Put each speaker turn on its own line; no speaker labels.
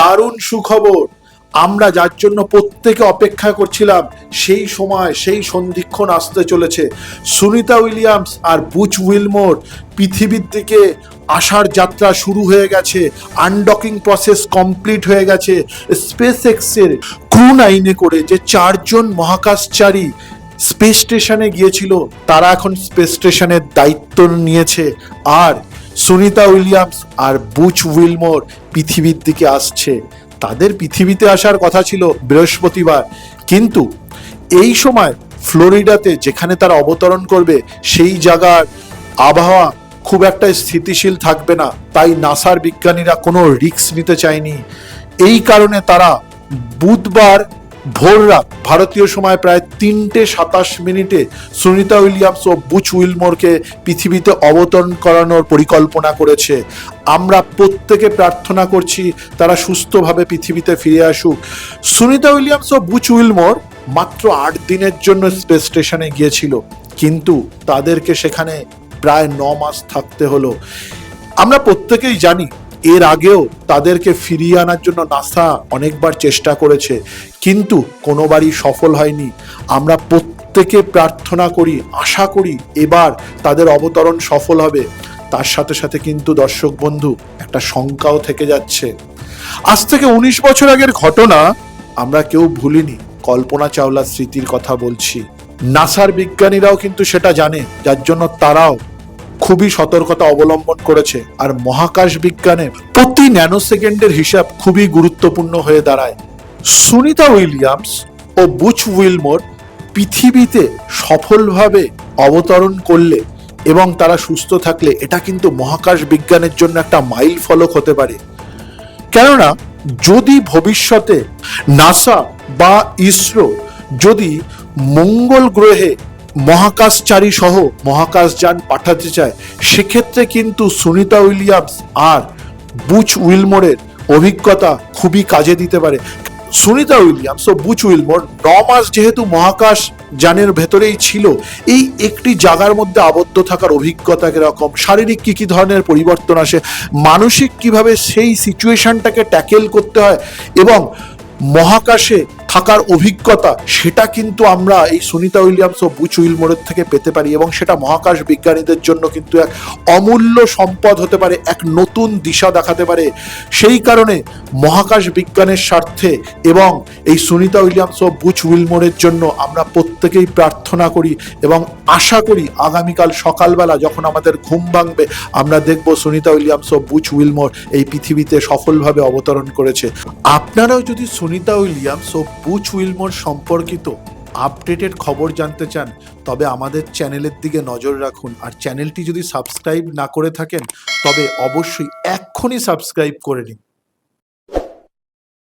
দারুণ সুখবর। আমরা যার জন্য প্রত্যেকে অপেক্ষা করছিলাম, সেই সময় সেই সন্ধিক্ষণ আসতে চলেছে। সুনিতা উইলিয়ামস আর বুচ উইলমোর পৃথিবীর দিকে আসার যাত্রা শুরু হয়ে গেছে। আনডকিং প্রসেস কমপ্লিট হয়ে গেছে। স্পেস এক্সের ক্রু নাইনে করে যে চারজন মহাকাশচারী স্পেস স্টেশনে গিয়েছিল, তারা এখন স্পেস স্টেশনের দায়িত্ব নিয়েছে। আর সুনিতা উইলিয়ামস আর বুচ উইলমোর পৃথিবীর দিকে আসছে। তাদের পৃথিবীতে আসার কথা ছিল বৃহস্পতিবার। কিন্তু এই সময় ফ্লোরিডাতে যেখানে তারা অবতরণ করবে, সেই জায়গার আবহাওয়া খুব একটা স্থিতিশীল থাকবে না। তাই নাসার বিজ্ঞানীরা কোনো রিস্ক নিতে চায়নি। এই কারণে তারা বুধবার ভোর রাত ভারতীয় সময় প্রায় তিনটে সাতাশ মিনিটে সুনিতা উইলিয়ামস ও বুচ উইলমোরকে পৃথিবীতে অবতরণ করানোর পরিকল্পনা করেছে। আমরা প্রত্যেকে প্রার্থনা করছি তারা সুস্থভাবে পৃথিবীতে ফিরে আসুক। সুনিতা উইলিয়ামস ও বুচ উইলমোর মাত্র আট দিনের জন্য স্পেস স্টেশনে গিয়েছিল। কিন্তু তাদেরকে সেখানে প্রায় ন মাস থাকতে হলো। আমরা প্রত্যেকেই জানি এর আগেও তাদেরকে ফিরিয়ে আনার জন্য নাসা অনেকবার চেষ্টা করেছে, কিন্তু কোনোবারই সফল হয়নি। আমরা প্রত্যেকে প্রার্থনা করি, আশা করি এবার তাদের অবতরণ সফল হবে। তার সাথে সাথে কিন্তু দর্শক বন্ধু, একটা শঙ্কাও থেকে যাচ্ছে। আজ থেকে উনিশ বছর আগের ঘটনা আমরা কেউ ভুলিনি, কল্পনা চাওলার স্মৃতির কথা বলছি। নাসার বিজ্ঞানীরাও কিন্তু সেটা জানে, যার জন্য তারাও খুবই সতর্কতা অবলম্বন করেছে আর মহাকাশ বিজ্ঞানে প্রতি ন্যানো সেকেন্ডের হিসাব খুবই গুরুত্বপূর্ণ হয়ে দাঁড়ায়। সুনিতা উইলিয়ামস ও বুচ উইলমোর পৃথিবীতে সফলভাবে অবতরণ করলে এবং তারা সুস্থ থাকলে এটা কিন্তু মহাকাশ বিজ্ঞানের জন্য একটা মাইল ফলক হতে পারে। কেননা, যদি ভবিষ্যতে নাসা বা ইসরো যদি মঙ্গল গ্রহে মহাকাশচারী সহ মহাকাশযান পাঠাতে চায়, সেক্ষেত্রে কিন্তু সুনিতা উইলিয়ামস আর বুচ উইলমোরের অভিজ্ঞতা খুবই কাজে দিতে পারে। সুনিতা উইলিয়ামস ও বুচ উইলমোর ন মাস যেহেতু মহাকাশ যানের ভেতরেই ছিল, এই একটি জায়গার মধ্যে আবদ্ধ থাকার অভিজ্ঞতা কীরকম? শারীরিক কী কী ধরনের পরিবর্তন আসে? মানসিক কীভাবে সেই সিচুয়েশনটাকে ট্যাকেল করতে হয়? এবং মহাকাশে থাকার অভিজ্ঞতা, সেটা কিন্তু আমরা এই সুনিতা উইলিয়ামস ও বুচ উইলমোরের থেকে পেতে পারি এবং সেটা মহাকাশ বিজ্ঞানীদের জন্য কিন্তু এক অমূল্য সম্পদ হতে পারে, এক নতুন দিশা দেখাতে পারে। সেই কারণে মহাকাশ বিজ্ঞানের স্বার্থে এবং এই সুনিতা উইলিয়ামস ও বুচ উইলমোরের জন্য আমরা প্রত্যেকেই প্রার্থনা করি এবং আশা করি আগামীকাল সকালবেলা যখন আমাদের ঘুম ভাঙবে, আমরা দেখব সুনিতা উইলিয়ামস ও বুচ উইলমোর এই পৃথিবীতে সফলভাবে অবতরণ করেছে। আপনারাও যদি সুনিতা উইলিয়ামস ও বুচ উইলমোর সম্পর্কিত আপডেটেড খবর জানতে চান, তবে আমাদের চ্যানেলের দিকে নজর রাখুন। আর চ্যানেলটি যদি সাবস্ক্রাইব না করে থাকেন, তবে অবশ্যই এক্ষুনি সাবস্ক্রাইব করে নিন।